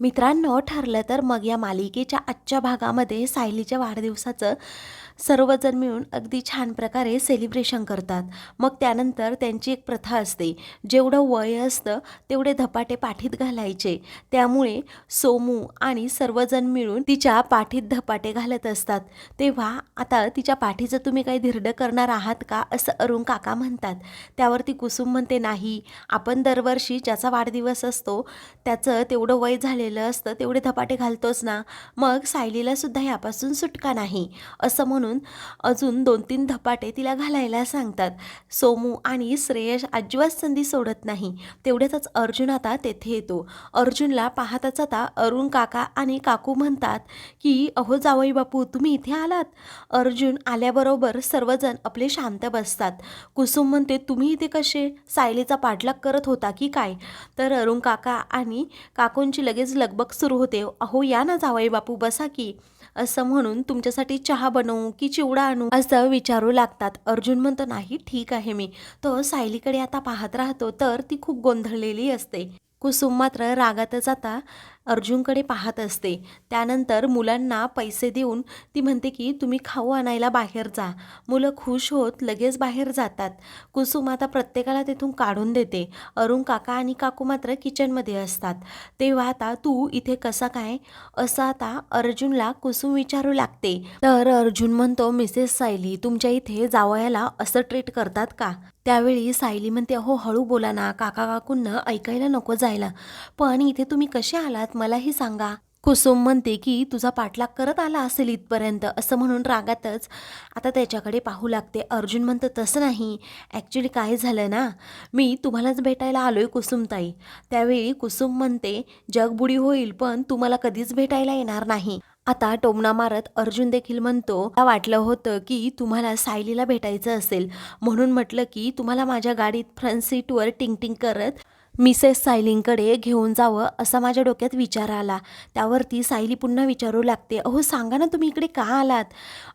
मित्रांनो ठरलं तर मग या मालिकेच्या आजच्या भागामध्ये सायलीच्या वाढदिवसाचं सर्वजण मिळून अगदी छान प्रकारे सेलिब्रेशन करतात. मग त्यानंतर त्यांची एक प्रथा असते. जेवढं वय असतं तेवढे धपाटे पाठीत घालायचे. त्यामुळे सोमू आणि सर्वजण मिळून तिच्या पाठीत धपाटे घालत असतात. तेव्हा आता तिच्या पाठीचं तुम्ही काही धिरडं करणार आहात का? असं अरुण काका म्हणतात. त्यावरती कुसुम म्हणते नाही. आपण दरवर्षी ज्याचा वाढदिवस असतो त्याचं तेवढं वय केलेलं असतं तेवढे धपाटे घालतोच ना मग सायलीला सुद्धा यापासून सुटका नाही. असं म्हणून अजून दोन तीन धपाटे तिला घालायला सांगतात. सोमू आणि श्रेयश अजिबात संधी सोडत नाही. तेवढ्यातच अर्जुन आता तेथे येतो. अर्जुनला पाहताच आता अरुण काका आणि काकू म्हणतात की अहो जावई बापू तुम्ही इथे आलात? अर्जुन आल्याबरोबर सर्वजण आपले शांत बसतात. कुसुम म्हणते तुम्ही इथे कसे? सायलीचा पाठलाग करत होता की काय? तर अरुण काका आणि काकूंची लगेच लगबग सुरू होते. अहो या ना जावई बापू बसा की. असं म्हणून तुमच्यासाठी चहा बनवू की चिवडा आणू असं विचारू लागतात. अर्जुन म्हणतो नाही ठीक आहे मी. तो सायलीकडे आता पाहत राहतो तर ती खूप गोंधळलेली असते. कुसुम मात्र रागातच आता अर्जुनकडे पाहत असते. त्यानंतर मुलांना पैसे देऊन ती म्हणते की तुम्ही खाऊ आणायला बाहेर जा. मुलं खुश होत लगेच बाहेर जातात. कुसुम आता प्रत्येकाला तिथून काढून देते. अरुण काका आणि काकू मात्र किचनमध्ये असतात. तेव्हा आता तू इथे कसा काय? असं आता अर्जुनला कुसुम विचारू लागते. तर अर्जुन म्हणतो मिसेस सायली तुमच्या इथे जावयाला असं ट्रीट करतात का? त्यावेळी सायली म्हणते अहो हळू बोला ना. काका काकूंना ऐकायला नको जायला. पण इथे तुम्ही कसे आलात मलाही सांगा. कुसुम म्हणते की तुझा पाठलाग करत आला असेल इथपर्यंत असं म्हणून रागातच आता त्याच्याकडे पाहू लागते. अर्जुन म्हणतं तसं नाही. ॲक्च्युली काय झालं ना? मी तुम्हालाच भेटायला आलोय कुसुमताई. त्यावेळी कुसुम म्हणते जगबुडी होईल पण तुम्हाला कधीच भेटायला येणार नाही. आता टोमणा मारत अर्जुन देखील म्हणतो मला वाटलं होतं की तुम्हाला सायलीला भेटायचं असेल. म्हणून म्हटलं की तुम्हाला माझ्या गाडीत फ्रंट सीटवर टिंग करत मिसेस सायलींकडे घेऊन जावं असा माझ्या डोक्यात विचार आला. त्यावरती सायली पुन्हा विचारू लागते अहो सांगा ना तुम्ही इकडे का आलात?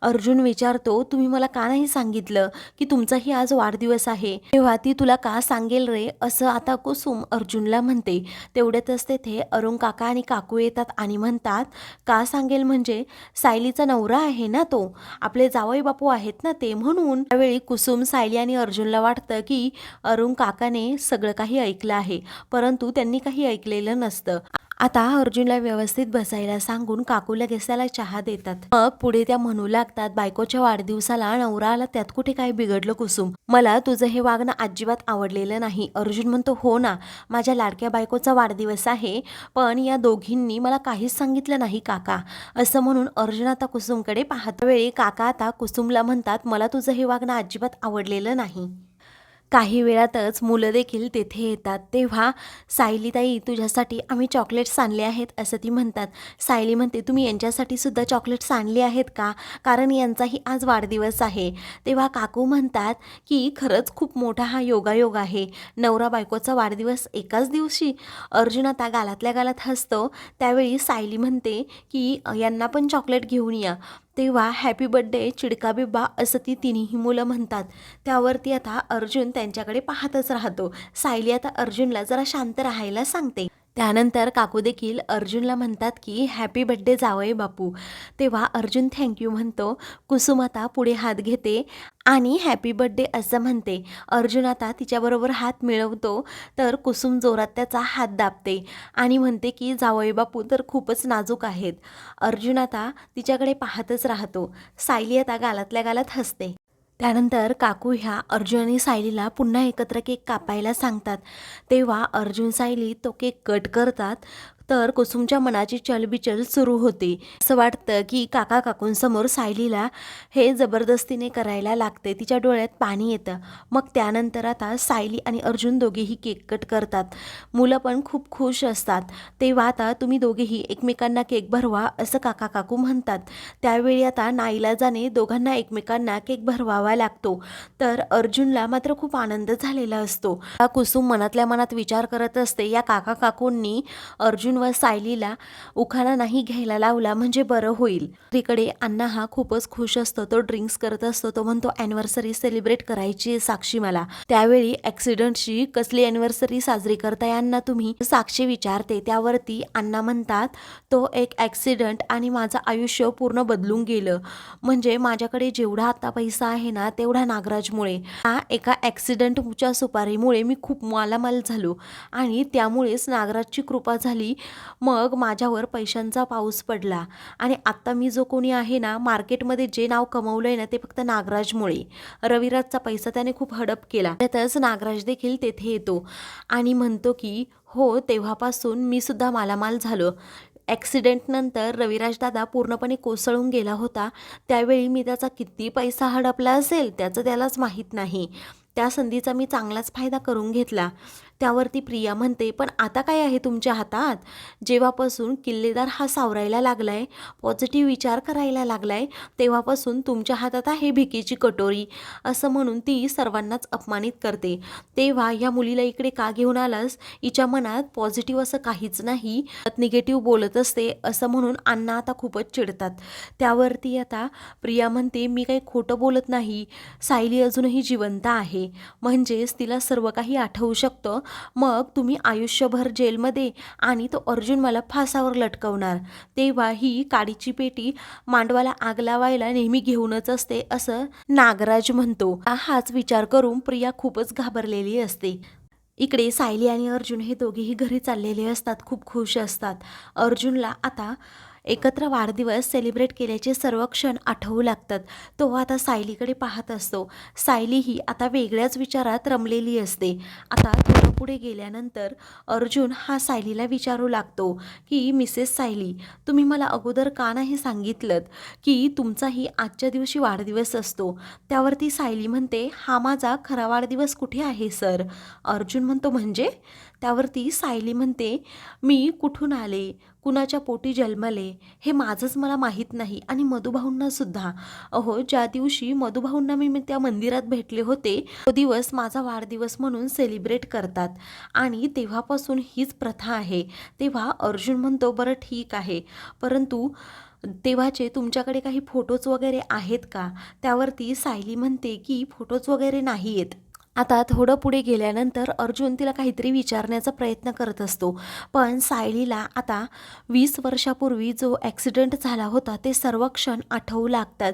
अर्जुन विचारतो तुम्ही मला का नाही सांगितलं की तुमचाही आज वाढदिवस आहे? तेव्हा ती तुला का सांगेल रे? असं आता कुसुम अर्जुनला म्हणते. तेवढ्यातच तेथे अरुण काका आणि काकू येतात आणि म्हणतात का सांगेल म्हणजे? सायलीचा नवरा आहे ना तो. आपले जावई बापू आहेत ना ते म्हणून. त्यावेळी कुसुम सायली आणि अर्जुनला वाटतं की अरुण काकाने सगळं काही ऐकलं आहे. परंतु त्यांनी काही ऐकलेलं नसतं. आता अर्जुनला व्यवस्थित बसायला सांगून काकू लगेच त्याला चहा देतात. मग पुढे त्या म्हणू लागतात बायकोच्या वाढदिवसाला नवरा आला त्यात कुठे काय बिघडलं कुसुम? मला तुझं हे वागणं अजिबात आवडलेलं नाही. अर्जुन म्हणतो हो ना माझ्या लाडक्या बायकोचा वाढदिवस आहे पण या दोघींनी मला काहीच सांगितलं नाही काका. असं म्हणून अर्जुन आता कुसुमकडे पाहत. वेळी काका आता कुसुमला म्हणतात मला तुझं हे वागणं अजिबात आवडलेलं नाही. काही वेळातच मुलं देखील तेथे येतात. तेव्हा सायलीताई तुझ्यासाठी आम्ही चॉकलेट्स आणले आहेत असं ती म्हणतात. सायली म्हणते तुम्ही यांच्यासाठी सुद्धा चॉकलेट्स आणले आहेत का? कारण यांचाही आज वाढदिवस आहे. तेव्हा काकू म्हणतात की खरंच खूप मोठा हा योगायोग आहे. नवरा बायकोचा वाढदिवस एकाच दिवशी. अर्जुन आता गालातल्या गालात हसतो. त्यावेळी सायली म्हणते की यांना पण चॉकलेट घेऊन या. तेव्हा हॅपी बड्डे चिडका बिब्बा असं ती तिन्ही मुलं म्हणतात. त्यावरती आता अर्जुन त्यांच्याकडे पाहतच राहतो. सायली आता अर्जुनला जरा शांत राहायला सांगते. त्यानंतर काकू देखील अर्जुनला म्हणतात की हॅपी बड्डे जावय बापू. तेव्हा अर्जुन थँक्यू म्हणतो. कुसुम आता पुढे हात घेते आणि हॅपी बड्डे असं म्हणते. अर्जुन आता तिच्याबरोबर हात मिळवतो. तर कुसुम जोरात त्याचा हात दाबते आणि म्हणते की जावई बापू तर खूपच नाजूक आहेत. अर्जुन आता तिच्याकडे पाहतच राहतो. सायली आता गालातल्या गालात हसते. त्यानंतर काकू ह्या अर्जुन आणि सायलीला पुन्हा एकत्र केक कापायला सांगतात. तेव्हा अर्जुन सायली तो केक कट करतात. तर कुसुमच्या मनाची चलबिचल सुरू होते. असं वाटतं की काका काकूंसमोर सायलीला हे जबरदस्तीने करायला लागते. तिच्या डोळ्यात पाणी येतं. मग त्यानंतर आता सायली आणि अर्जुन दोघेही केक कट करतात. मुलं पण खूप खुश असतात. तेव्हा आता तुम्ही दोघेही एकमेकांना केक भरवा असं काका काकू म्हणतात. त्यावेळी आता नाईलाजाने दोघांना एकमेकांना केक भरवावा लागतो. तर अर्जुनला मात्र खूप आनंद झालेला असतो. हा कुसुम मनातल्या मनात विचार करत असते या काका काकूंनी अर्जुन अर्जुन व सायलीला उखाणा नाही घ्यायला लावला म्हणजे बरं होईल. तिकडे अण्णा हा खूपच खुश असतो तो ड्रिंक्स करत असतो तो म्हणतो अॅनिव्हर्सरी सेलिब्रेट करायची आहे साक्षी मला. त्यावेळी ॲक्सिडेंटची कसली अॅनिव्हर्सरी साजरी करताय अण्णा तुम्ही? साक्षी विचारते त्यावरती अण्णा म्हणतात तो एक ॲक्सिडेंट आणि माझं आयुष्य पूर्ण बदलून गेलं. म्हणजे माझ्याकडे जेवढा आता पैसा आहे ना तेवढा नागराजमुळे. हा एका ॲक्सिडंटच्या सुपारीमुळे मी खूप मालामाल झालो आणि त्यामुळेच नागराजची कृपा झाली मग माझ्यावर पैशांचा पाऊस पडला. आणि आत्ता मी जो कोणी आहे ना मार्केटमध्ये जे नाव कमवलं आहे ना ते फक्त नागराजमुळे रविराजचा पैसा त्याने खूप हडप केला. त्यातच नागराज देखील तेथे येतो. आणि म्हणतो की हो तेव्हापासून मी सुद्धा मालामाल झालो. ॲक्सिडेंटनंतर रविराज दादा पूर्णपणे कोसळून गेला होता. त्यावेळी मी त्याचा किती पैसा हडपला असेल त्याचं त्यालाच माहीत नाही. त्या संधीचा मी चांगलाच फायदा करून घेतला. त्यावरती प्रिया म्हणते पण आता काय आहे तुमच्या हातात? जेव्हापासून किल्लेदार हा सावरायला लागलाय पॉझिटिव्ह विचार करायला लागलाय तेव्हापासून तुमच्या हातात आहे भिकेची कटोरी. असं म्हणून ती सर्वांनाच अपमानित करते. तेव्हा या मुलीला इकडे का घेऊन आलास? हिच्या मनात पॉझिटिव्ह असं काहीच नाही निगेटिव्ह बोलत असते असं म्हणून अण्णा आता खूपच चिडतात. त्यावरती आता प्रिया म्हणते मी काही खोटं बोलत नाही. सायली अजूनही जिवंत आहे. म्हणजेच तिला सर्व काही आठवू शकतं. मग तुम्ही आयुष्यभर जेलमध्ये आणि तो अर्जुन मला फासावर लटकवणार. तेव्हा ही काडीची पेटी मांडवाला आग लावायला नेहमी घेऊनच असते असं नागराज म्हणतो. हाच विचार करून प्रिया खूपच घाबरलेली असते. इकडे सायली आणि अर्जुन हे दोघेही घरी चाललेले असतात खूप खुश असतात. अर्जुनला आता एकत्र वाढदिवस सेलिब्रेट केल्याचे सर्व क्षण आठवू लागतात. तो आता सायलीकडे पाहत असतो. सायली ही आता वेगळ्याच विचारात रमलेली असते. आता थोडं पुढे गेल्यानंतर अर्जुन हा सायलीला विचारू लागतो की मिसेस सायली तुम्ही मला अगोदर का नाही सांगितलं की तुमचाही आजच्या दिवशी वाढदिवस असतो? त्यावरती सायली म्हणते हा माझा खरा वाढदिवस कुठे आहे सर? अर्जुन म्हणतो म्हणजे? त्यावरती सायली म्हणते मी कुठून आले? कुणाच्या पोटी जन्मले? हे माझंच मला माहीत नाही आणि मधुभाऊंनासुद्धा अहो ज्या दिवशी मधुभाऊंना मी त्या मंदिरात भेटले होते तो दिवस माझा वाढदिवस म्हणून सेलिब्रेट करतात. आणि तेव्हापासून हीच प्रथा आहे. तेव्हा अर्जुन म्हणतो बरं ठीक आहे. परंतु तेव्हाचे तुमच्याकडे काही फोटोज वगैरे आहेत का? त्यावरती सायली म्हणते की फोटोज वगैरे नाही आहेत आता थोडं पुढे गेल्यानंतर अर्जुन तिला काहीतरी विचारण्याचा प्रयत्न करत असतो. पण सायलीला आता वीस वर्षापूर्वी जो ॲक्सिडेंट झाला होता ते सर्व क्षण आठवू लागतात.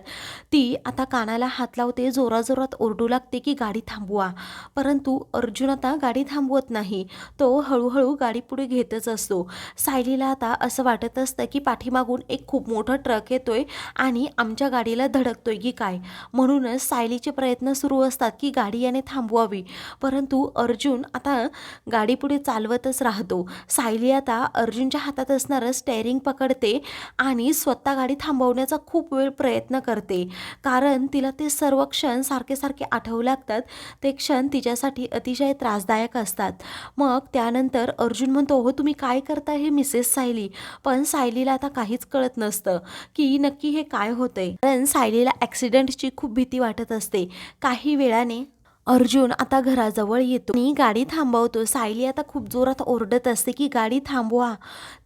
ती आता कानाला हात लावते जोराजोरात ओरडू लागते की गाडी थांबवा. परंतु अर्जुन आता गाडी थांबवत नाही. तो हळूहळू गाडी पुढे घेतच असतो. सायलीला आता असं वाटत असतं की पाठीमागून एक खूप मोठा ट्रक येतोय आणि आमच्या गाडीला धडकतोय की काय? म्हणूनच सायलीचे प्रयत्न सुरू असतात की गाडी याने थांब थांबवावी. परंतु अर्जुन आता गाडी पुढे चालवतच राहतो. सायली आता अर्जुनच्या हातात असणारं स्टेअरिंग पकडते आणि स्वतः गाडी थांबवण्याचा खूप वेळ प्रयत्न करते. कारण तिला ते सर्व क्षण सारखे सारखे आठवू लागतात. ते क्षण तिच्यासाठी अतिशय त्रासदायक असतात. मग त्यानंतर अर्जुन म्हणतो हो तुम्ही काय करता हे मिसेस सायली? पण सायलीला आता काहीच कळत नसतं की नक्की हे काय होतंय. कारण सायलीला ॲक्सिडेंटची खूप भीती वाटत असते. काही वेळाने अर्जुन आता घराजवळ येतो. आणि गाडी थांबवतो. सायली आता खूप जोरात ओरडत असते की गाडी थांबवा.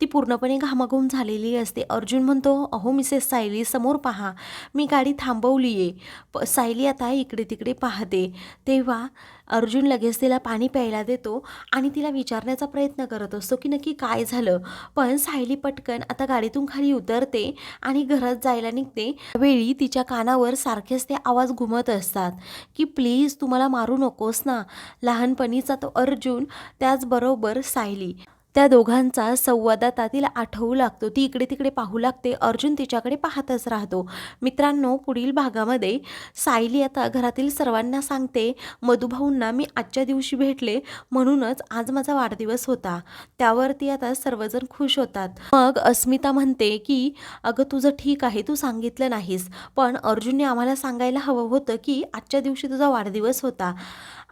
ती पूर्णपणे घामाघूम झालेली असते. अर्जुन म्हणतो अहो मिसेस सायली समोर पहा. मी गाडी थांबवली आहे प सायली आता इकडे तिकडे पाहते. तेव्हा अर्जुन लगेच तिला पाणी प्यायला देतो आणि तिला विचारण्याचा प्रयत्न करत असतो की नक्की काय झालं. पण सायली पटकन आता गाडीतून खाली उतरते आणि घरात जायला निघते. वेळी तिच्या कानावर सारखेच ते आवाज घुमत असतात की प्लीज तुम्हाला मारू नकोस ना. लहानपणीचा तो अर्जुन त्याचबरोबर सायली. त्या दोघांचा संवाद आता तिला आठवू लागतो. ती इकडे तिकडे पाहू लागते. अर्जुन तिच्याकडे पाहतच राहतो. मित्रांनो पुढील भागामध्ये सायली आता घरातील सर्वांना सांगते मधुभाऊंना मी आजच्या दिवशी भेटले म्हणूनच आज माझा वाढदिवस होता. त्यावरती आता सर्वजण खुश होतात. मग अस्मिता म्हणते की अगं तुझं ठीक आहे तू सांगितलं नाहीस. पण अर्जुनने आम्हाला सांगायला हवं होतं की आजच्या दिवशी तुझा वाढदिवस होता.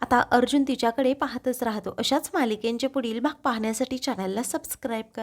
आता अर्जुन तिच्याकडे पाहतच राहतो. अशाच मालिकेंचे पुढील भाग पाहण्यासाठी चॅनलला सबस्क्राईब करा.